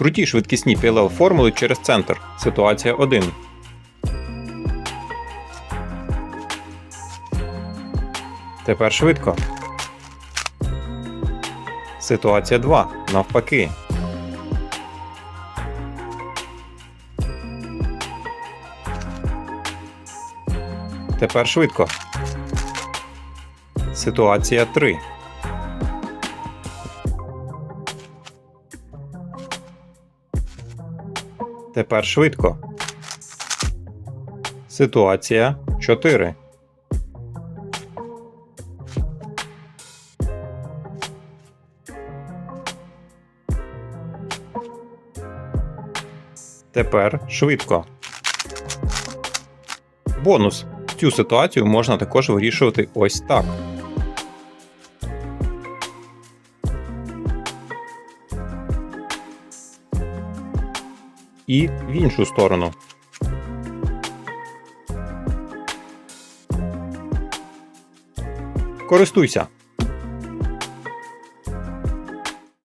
Прокруті швидкісні PLL формули через центр. Ситуація 1. Тепер швидко. Ситуація 2. Навпаки. Тепер швидко. Ситуація 3. Тепер швидко. Ситуація 4. Тепер швидко. Бонус. Цю ситуацію можна також вирішувати ось так. І в іншу сторону. Користуйся!